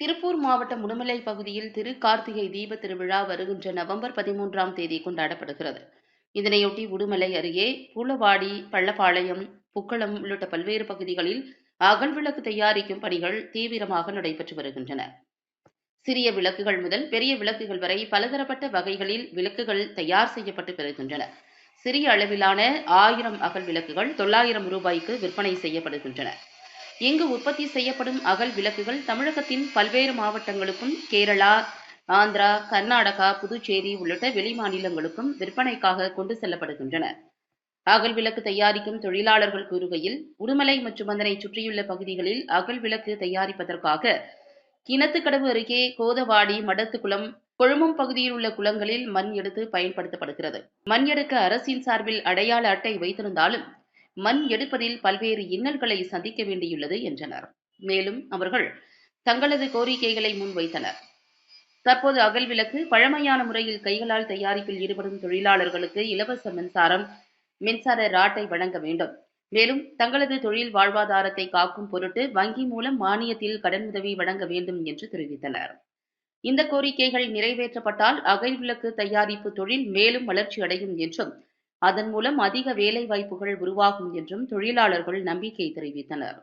திருப்பூர் மாவட்டம் உடுமலை பகுதியில் திரு கார்த்திகை தீப திருவிழா வருகின்ற நவம்பர் பதிமூன்றாம் தேதி கொண்டாடப்படுகிறது. இதனையொட்டி உடுமலை அருகே பூலவாடி பள்ளப்பாளையம் புக்களம் உள்ளிட்ட பல்வேறு பகுதிகளில் அகல் விளக்கு தயாரிக்கும் பணிகள் தீவிரமாக நடைபெற்று வருகின்றன. சிறிய விளக்குகள் முதல் பெரிய விளக்குகள் வரை பலதரப்பட்ட வகைகளில் விளக்குகள் தயார் செய்யப்பட்டு வருகின்றன. சிறிய அளவிலான ஆயிரம் அகல் விளக்குகள் தொள்ளாயிரம் ரூபாய்க்கு விற்பனை செய்யப்படுகின்றன. இங்கு உற்பத்தி செய்யப்படும் அகல் விளக்குகள் தமிழகத்தின் பல்வேறு மாவட்டங்களுக்கும் கேரளா ஆந்திரா கர்நாடகா புதுச்சேரி உள்ளிட்ட வெளிமாநிலங்களுக்கும் விற்பனைக்காக கொண்டு செல்லப்படுகின்றன. அகல் விளக்கு தயாரிக்கும் தொழிலாளர்கள் கூறுகையில் உடுமலை மற்றும் அதனை சுற்றியுள்ள பகுதிகளில் அகல் விளக்கு தயாரிப்பதற்காக கிணத்துக்கடவு அருகே கோதவாடி மடத்துக்குளம் கொழுமம் பகுதியில் உள்ள குளங்களில் மண் எடுத்து பயன்படுத்தப்படுகிறது. மண் எடுக்க அரசின் சார்பில் அடையாள அட்டை வைத்திருந்தாலும் மண் எடுப்பதில் பல்வேறு இன்னல்களை சந்திக்க வேண்டியுள்ளது என்றனர். மேலும் அவர்கள் தங்களது கோரிக்கைகளை முன்வைத்தனர். தற்போது அகல் விளக்கு பழமையான முறையில் கைகளால் தயாரிப்பில் ஈடுபடும் தொழிலாளர்களுக்கு இலவச மின்சாரம் மின்சார ராட்டை வழங்க வேண்டும். மேலும் தங்களது தொழில் வாழ்வாதாரத்தை காக்கும் பொருட்டு வங்கி மூலம் மானியத்தில் கடன் உதவி வழங்க வேண்டும் என்று தெரிவித்தனர். இந்த கோரிக்கைகள் நிறைவேற்றப்பட்டால் அகல் விளக்கு தயாரிப்பு தொழில் மேலும் வளர்ச்சி அடையும் என்றும் அதன் மூலம் அதிக வேலை வாய்ப்புகள் உருவாகும் என்றும் தொழிலாளர்கள் நம்பிக்கை தெரிவித்தனர்.